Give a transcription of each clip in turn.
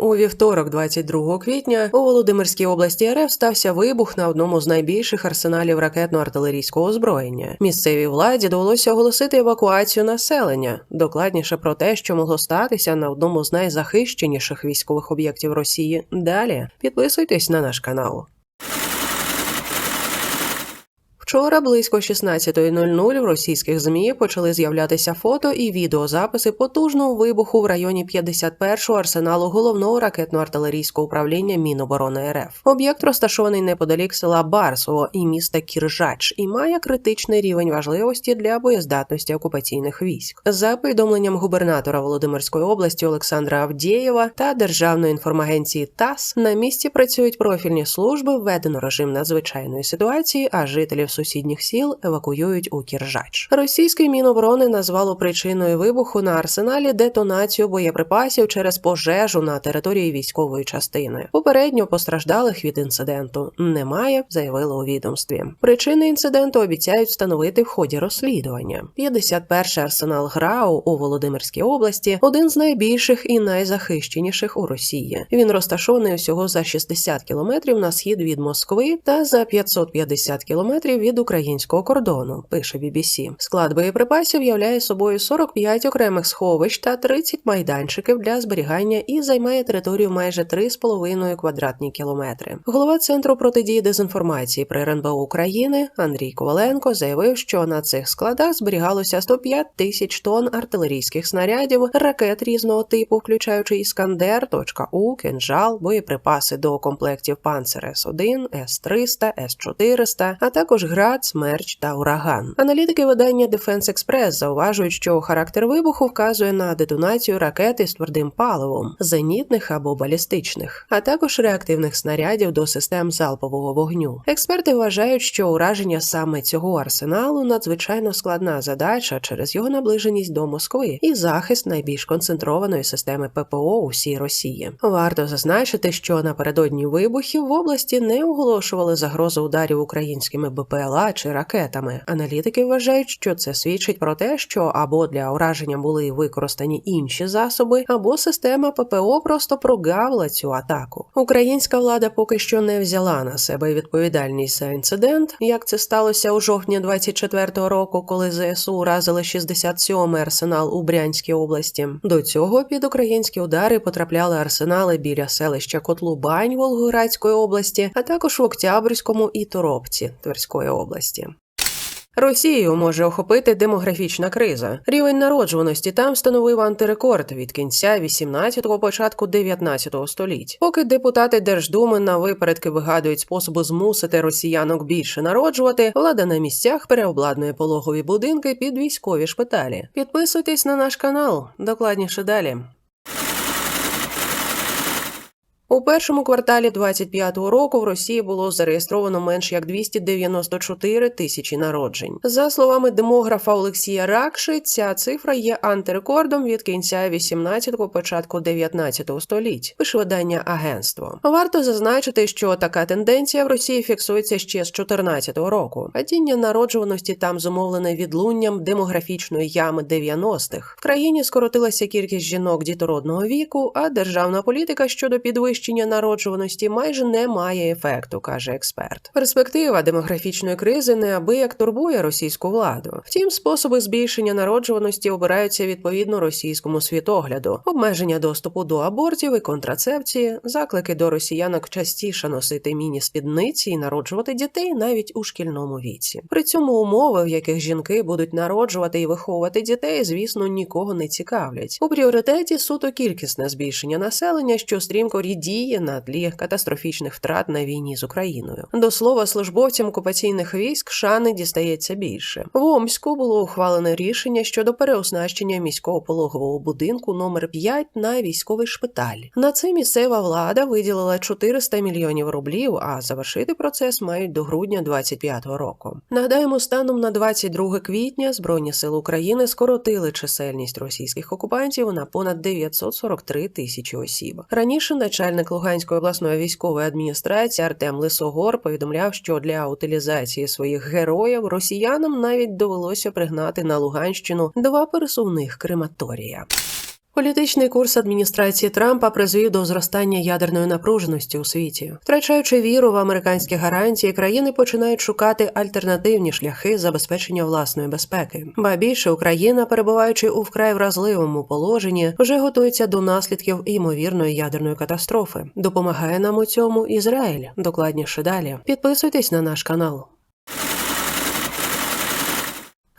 У вівторок, 22 квітня, у Володимирській області РФ стався вибух на одному з найбільших арсеналів ракетно-артилерійського озброєння. Місцевій владі довелося оголосити евакуацію населення. Докладніше про те, що могло статися на одному з найзахищеніших військових об'єктів Росії. Далі підписуйтесь на наш канал. Вчора близько 16.00 в російських змі почали з'являтися фото і відеозаписи потужного вибуху в районі 51-го арсеналу головного ракетно-артилерійського управління Міноборони РФ. Об'єкт розташований неподалік села Барсово і міста Кіржач і має критичний рівень важливості для боєздатності окупаційних військ. За повідомленням губернатора Володимирської області Олександра Авдєєва та Державної інформагенції ТАСС на місці працюють профільні служби, введено режим надзвичайної ситуації, а жителів сусідніх сіл евакуюють у Кіржач. Російське міноборони назвало причиною вибуху на арсеналі детонацію боєприпасів через пожежу на території військової частини. Попередньо постраждалих від інциденту немає, заявили у відомстві. Причини інциденту обіцяють встановити в ході розслідування. 51-й арсенал ГРАУ у Володимирській області один з найбільших і найзахищеніших у Росії. Він розташований усього за 60 кілометрів на схід від Москви та за 550 кілометрів від українського кордону. Пише BBC. Склад боєприпасів являє собою 45 окремих сховищ та 30 майданчиків для зберігання і займає територію майже 3,5 квадратні кілометри. Голова центру протидії дезінформації при РНБО України Андрій Коваленко заявив, що на цих складах зберігалося 105 тисяч тонн артилерійських снарядів, ракет різного типу, включаючи іскандер, точка У, кинжал, боєприпаси до комплектів Панцер С1, С300, С400, а також град, смерч та ураган. Аналітики видання Defense Express зауважують, що характер вибуху вказує на детонацію ракети з твердим паливом, зенітних або балістичних, а також реактивних снарядів до систем залпового вогню. Експерти вважають, що ураження саме цього арсеналу надзвичайно складна задача через його наближеність до Москви і захист найбільш концентрованої системи ППО у всій Росії. Варто зазначити, що напередодні вибухів в області не оголошували загрозу ударів українськими БПЛА чи ракетами. Аналітики вважають, що це свідчить про те, що або для ураження були використані інші засоби, або система ППО просто прогавила цю атаку. Українська влада поки що не взяла на себе відповідальність за інцидент, як це сталося у жовтні 24-го року, коли ЗСУ уразили 67-й арсенал у Брянській області. До цього під українські удари потрапляли арсенали біля селища Котлубань Волгоградської області, а також в Октябрьському і Торопці Тверської. Росію може охопити демографічна криза. Рівень народжуваності там становив антирекорд від кінця 18-го, початку 19-го століть. Поки депутати Держдуми на випередки вигадують способи змусити росіянок більше народжувати, влада на місцях переобладнує пологові будинки під військові шпиталі. Підписуйтесь на наш канал. Докладніше далі. У першому кварталі 25-го року в Росії було зареєстровано менш як 294 тисячі народжень. За словами демографа Олексія Ракши, ця цифра є антирекордом від кінця 18-го, початку 19-го століть. Пише видання агентство. Варто зазначити, що така тенденція в Росії фіксується ще з 14-го року. Падіння народжуваності там зумовлене відлунням демографічної ями 90-х. В країні скоротилася кількість жінок дітородного віку, а державна політика щодо підвищення підвищення народжуваності майже не має ефекту, каже експерт. Перспектива демографічної кризи неабияк турбує російську владу. Втім, способи збільшення народжуваності обираються відповідно російському світогляду, обмеження доступу до абортів і контрацепції, заклики до росіянок частіше носити міні-спідниці і народжувати дітей навіть у шкільному віці. При цьому умови, в яких жінки будуть народжувати і виховувати дітей, звісно, нікого не цікавлять. У пріоритеті суто кількісне збільшення населення, що стрімко рідіє діє на тлі катастрофічних втрат на війні з Україною. До слова, службовцям окупаційних військ шани дістається більше. В Омську було ухвалене рішення щодо переоснащення міського пологового будинку номер 5 на військовий шпиталь. На це місцева влада виділила 400 мільйонів рублів, а завершити процес мають до грудня 25-го року. Нагадаємо, станом на 22 квітня Збройні сили України скоротили чисельність російських окупантів на понад 943 тисячі осіб. Раніше начальник Луганської обласної військової адміністрації Артем Лисогор повідомляв, що для утилізації своїх героїв росіянам навіть довелося пригнати на Луганщину два пересувних крематорія. Політичний курс адміністрації Трампа призвів до зростання ядерної напруженості у світі. Втрачаючи віру в американські гарантії, країни починають шукати альтернативні шляхи забезпечення власної безпеки. Ба більше Україна, перебуваючи у вкрай вразливому положенні, вже готується до наслідків ймовірної ядерної катастрофи. Допомагає нам у цьому Ізраїль. Докладніше далі. Підписуйтесь на наш канал.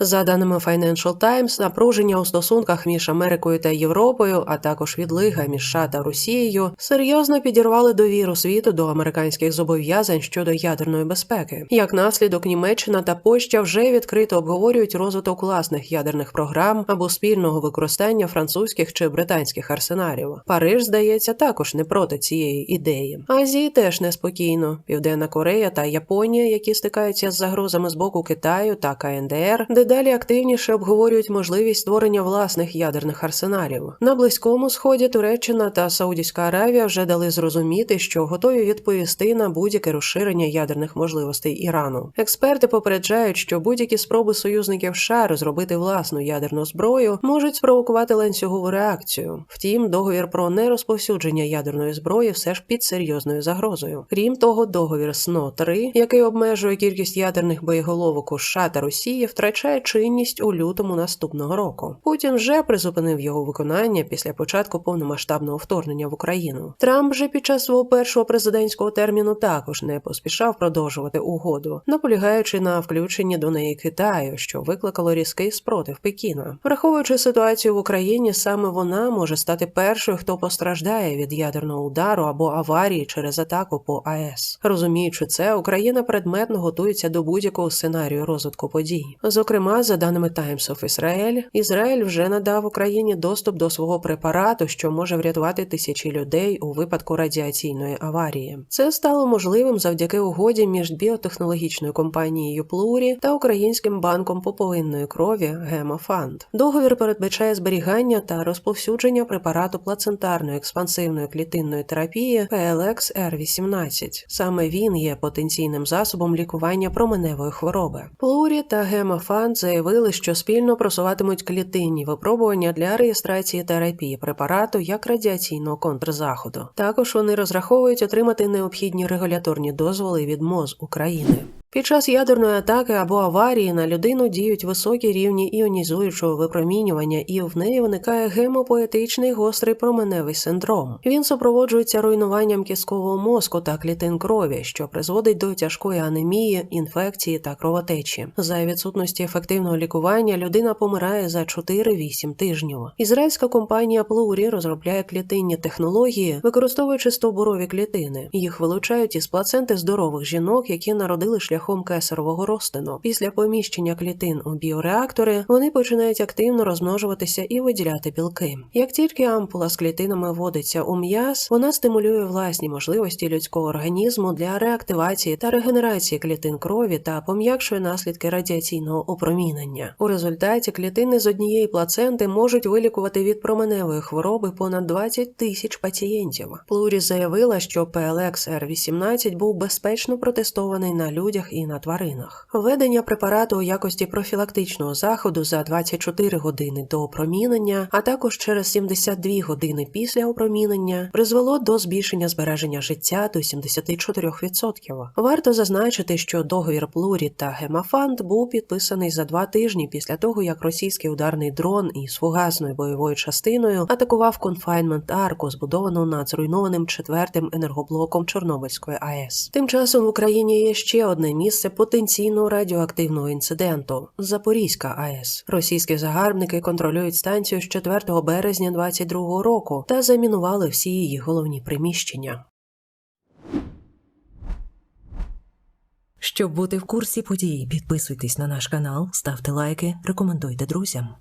За даними Financial Times, напруження у стосунках між Америкою та Європою, а також відлига між США та Росією, серйозно підірвали довіру світу до американських зобов'язань щодо ядерної безпеки. Як наслідок, Німеччина та Польща вже відкрито обговорюють розвиток власних ядерних програм або спільного використання французьких чи британських арсеналів. Париж, здається, також не проти цієї ідеї. Азії теж неспокійно. Південна Корея та Японія, які стикаються з загрозами з боку Китаю та КНДР, дедалі активніше обговорюють можливість створення власних ядерних арсеналів. На близькому сході Туреччина та Саудівська Аравія вже дали зрозуміти, що готові відповісти на будь-яке розширення ядерних можливостей Ірану. Експерти попереджають, що будь-які спроби союзників США розробити власну ядерну зброю можуть спровокувати ланцюгову реакцію. Втім, договір про нерозповсюдження ядерної зброї все ж під серйозною загрозою. Крім того, договір СНО 3 який обмежує кількість ядерних боєголовок у США та Росії, втрачає чинність у лютому наступного року. Путін вже призупинив його виконання після початку повномасштабного вторгнення в Україну. Трамп же під час свого першого президентського терміну також не поспішав продовжувати угоду, наполягаючи на включенні до неї Китаю, що викликало різкий спротив Пекіна. Враховуючи ситуацію в Україні, саме вона може стати першою, хто постраждає від ядерного удару або аварії через атаку по АЕС. Розуміючи це, Україна предметно готується до будь-якого сценарію розвитку подій. Зокрема, за даними Times of Israel, Ізраїль вже надав Україні доступ до свого препарату, що може врятувати тисячі людей у випадку радіаційної аварії. Це стало можливим завдяки угоді між біотехнологічною компанією Плурі та Українським банком поповинної крові Гемофанд. Договір передбачає зберігання та розповсюдження препарату плацентарної експансивної клітинної терапії PLX R18. Саме він є потенційним засобом лікування променевої хвороби. Плурі та Гемофанд заявили, що спільно просуватимуть клітинні випробування для реєстрації терапії препарату як радіаційного контрзаходу. Також вони розраховують отримати необхідні регуляторні дозволи від МОЗ України. Під час ядерної атаки або аварії на людину діють високі рівні іонізуючого випромінювання, і в неї виникає гемопоетичний гострий променевий синдром. Він супроводжується руйнуванням кісткового мозку та клітин крові, що призводить до тяжкої анемії, інфекції та кровотечі. За відсутності ефективного лікування людина помирає за 4-8 тижнів. Ізраїльська компанія Pluri розробляє клітинні технології, використовуючи стовбурові клітини. Їх вилучають із плаценти здорових жінок, які народили шляхом кесарового розтину. Після поміщення клітин у біореактори вони починають активно розмножуватися і виділяти білки. Як тільки ампула з клітинами вводиться у м'яз, вона стимулює власні можливості людського організму для реактивації та регенерації клітин крові та пом'якшує наслідки радіаційного опромінення. У результаті клітини з однієї плаценти можуть вилікувати від променевої хвороби понад 20 тисяч пацієнтів. Плурі заявила, що PLX R18 був безпечно протестований на людях і на тваринах. Введення препарату у якості профілактичного заходу за 24 години до опромінення, а також через 72 години після опромінення, призвело до збільшення збереження життя до 74%. Варто зазначити, що договір Плурі та Гемафанд був підписаний за два тижні після того, як російський ударний дрон із фугасною бойовою частиною атакував конфайнмент арку, збудовану над зруйнованим четвертим енергоблоком Чорнобильської АЕС. Тим часом в Україні є ще одне місце потенційного радіоактивного інциденту Запорізька АЕС. Російські загарбники контролюють станцію з 4 березня 2022 року та замінували всі її головні приміщення. Щоб бути в курсі подій, підписуйтесь на наш канал, ставте лайки, рекомендуйте друзям.